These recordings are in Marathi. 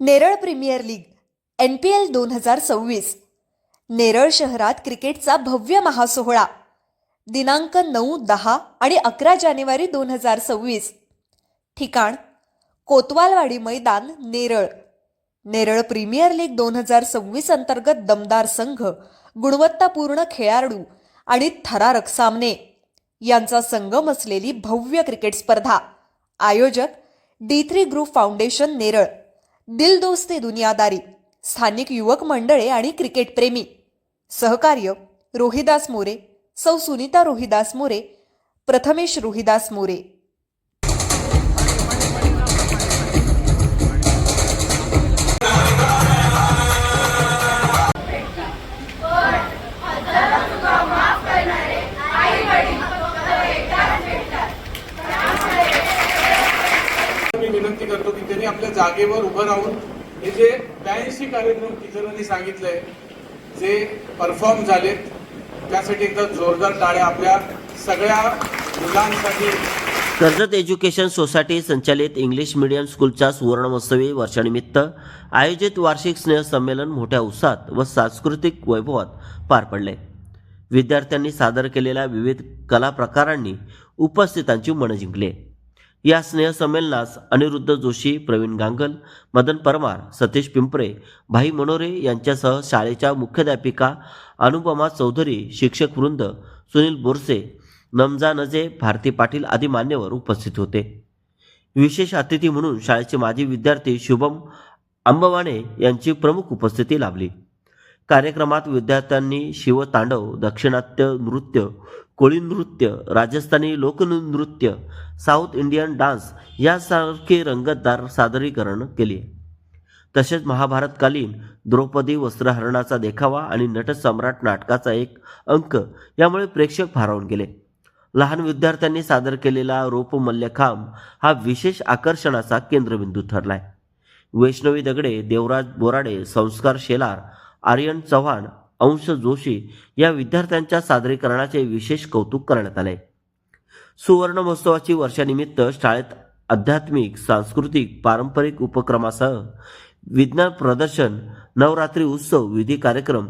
Neral premier league N P L दोन हजार सव्वीस. नेरळ शहरात क्रिकेटचा भव्य महासोहळा. दिनांक नऊ दहा आणि अकरा जानेवारी दोन हजार सव्वीस. ठिकाण कोतवालवाडी मैदान नेरळ. नेरळ प्रीमियर लीग दोन हजार सव्वीस अंतर्गत दमदार संघ गुणवत्तापूर्ण खेळाडू आणि थरारक सामने. यांचा संगम असलेली भव्य क्रिकेट स्पर्धा. आयोजक D three group foundation Neral. Dil Doste Duniyadari स्थानिक युवक मंडळे आणि क्रिकेट प्रेमी. सहकार्य रोहिदास मोरे सौ सुनीता रोहिदास मोरे प्रथमेश रोहिदास मोरे. जागेवर उभं राहून हे जे ब्याऐंशी कार्यक्रम टीचरांनी सांगितले जे परफॉर्म झालेत त्यासाठी एकदा जोरदार टाळ्या आपल्या सगळ्या मुलांसाठी. कर्जत एज्युकेशन सोसायटी संचालित इंग्लिश मीडियम स्कूलच्या सुवर्णमहोत्सवी वर्षानिमित्त आयोजित वार्षिक स्नेहसंमेलन मोठ्या उत्साहात व सांस्कृतिक वैभवात पार पडले. विद्यार्थ्यांनी सादर केलेल्या विविध कला प्रकारांनी उपस्थितांची मनं जिंकली. या स्नेहसंमेलनास अनिरुद्ध जोशी प्रवीण गांगल मदन परमार सतीश पिंपरे भाई मनोरे यांच्यासह शाळेच्या मुख्याध्यापिका अनुपमा चौधरी शिक्षक वृंद सुनील बोरसे नमजा नजे भारती पाटील आदी मान्यवर उपस्थित होते. विशेष अतिथी म्हणून शाळेचे माजी विद्यार्थी शुभम आंबवाणे यांची प्रमुख उपस्थिती लाभली. कार्यक्रमात विद्यार्थ्यांनी शिवतांडव दक्षिणात्य नृत्य कोळी नृत्य राजस्थानी लोकनृत्य साऊथ इंडियन डान्स यासारखे रंगतदार सादरीकरण केले. तसेच महाभारतकालीन द्रौपदी वस्त्रहरणाचा देखावा आणि नटसम्राट नाटकाचा एक अंक यामुळे प्रेक्षक भारावून गेले. लहान विद्यार्थ्यांनी सादर केलेला रोप मल्लखांब हा विशेष आकर्षणाचा केंद्रबिंदू ठरलाय. वैष्णवी दगडे देवराज बोराडे संस्कार शेलार आर्यन चव्हाण अंश जोशी या विद्यार्थ्यांच्या सादरीकरणाचे विशेष कौतुक करण्यात आले. सुवर्ण महोत्सवाची वर्षानिमित्त शाळेत आध्यात्मिक सांस्कृतिक पारंपरिक उपक्रमासह विज्ञान प्रदर्शन नवरात्री उत्सव विधी कार्यक्रम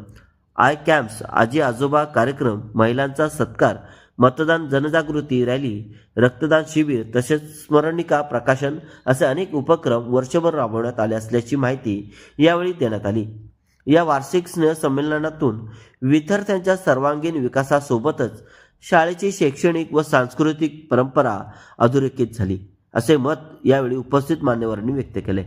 आय कॅम्प्स आजी आजोबा कार्यक्रम महिलांचा सत्कार मतदान जनजागृती रॅली रक्तदान शिबिर तसेच स्मरणिका प्रकाशन असे अनेक उपक्रम वर्षभर राबवण्यात आले असल्याची माहिती यावेळी देण्यात आली. या वार्षिक स्नेह संमेलनातून विद्यार्थ्यांच्या सर्वांगीण विकासासोबतच शाळेची शैक्षणिक व सांस्कृतिक परंपरा अधोरेखित झाली असे मत यावेळी उपस्थित मान्यवरांनी व्यक्त केले.